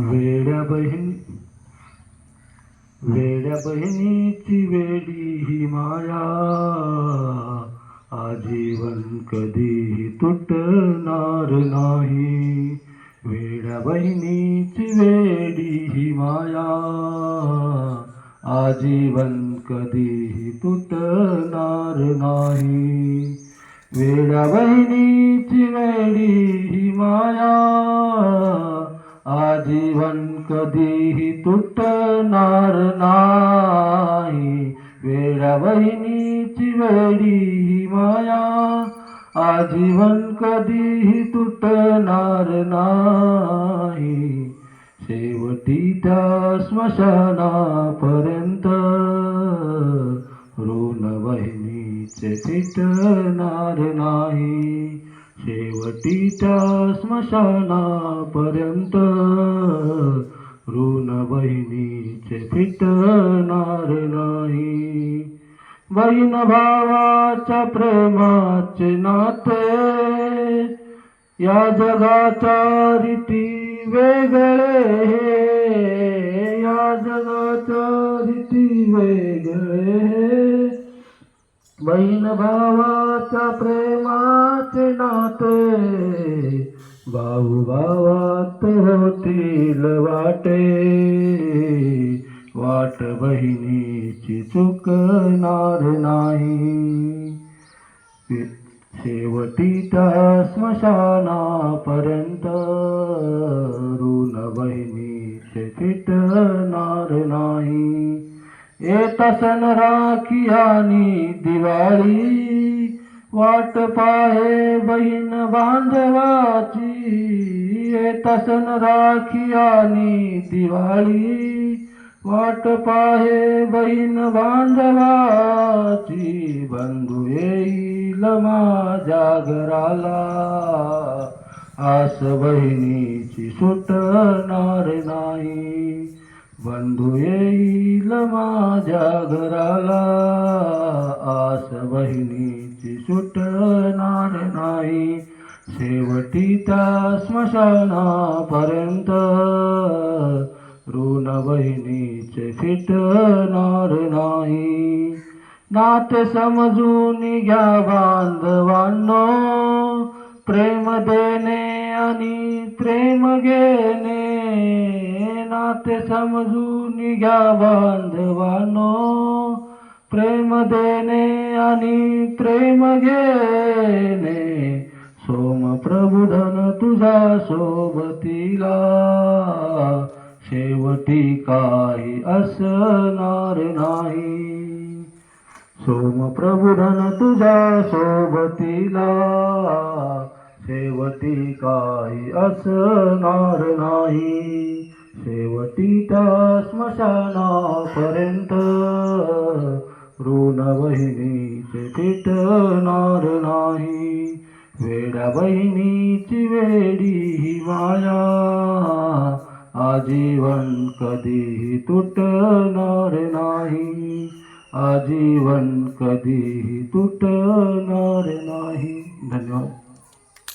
वेड्या बहीण वेड्या बहिणीची वेडी ही माया. आजीवन कधीही तुटणार नाही. वेड्या बहिणीची वेडी ही माया. आजीवन कधीही तुटणार नाही. वेड्या बहिणीची वेडी ही माया. आजीवन कधीही तुटणार नाही. वेळा बहिणीची वेळी माया आजीवन कधीही तुटणार नाही. शेवटी त्या स्मशानापर्यंत ऋण बहिणीचे फिटणार नाही. शेवटीच्या स्मशानापर्यंत ऋण बहिणीचे फिटणार नाही. बहीण भावाच्या प्रेमाचे नाते या जगाच्या रीती वेगळे या जगाच्या रीती वेगळे बहीण भावाच्या प्रेमाचे नाते भाऊ भावात होतील वाटे. वाट बहिणीची चुकणार नाही. शेवटी त्या स्मशानापर्यंत ऋण बहिणीचे फिटणार नाही. येत सण राखी आणि दिवाळी वाट पाहे बहीण बांधवाची येतसन राखी आणि दिवाळी. वाट पाहे बहीण बांधवाची बंधू येईल माझ्या घराला. आस बहिणीची सुटणार नाही बंधू येईल माझ्या घराला. आस बहिणीची सुटणार नाही. शेवटी त्या स्मशानापर्यंत ऋण बहिणीचे फिटणार नाही. नाते समजून घ्या बांधवांनो प्रेम देणे आणि प्रेम घेणे. नाते समजून घ्या बांधवांनो प्रेम देणे आणि प्रेम घेणे. सोम प्रबुधन तुझा सोबतीला. शेवटी काही असणार नाही. सोम प्रबुधन तुझा सोबतीला. शेवटी काही असणार नाही. शेवटी त्या स्मशानापर्यंत ऋण बहिणीचे नाही. वेडा बहिणीची वेडी ही माया. आजीवन कधीही तुटणार नाही. आजीवन कधीही तुटणार नाही. धन्यवाद.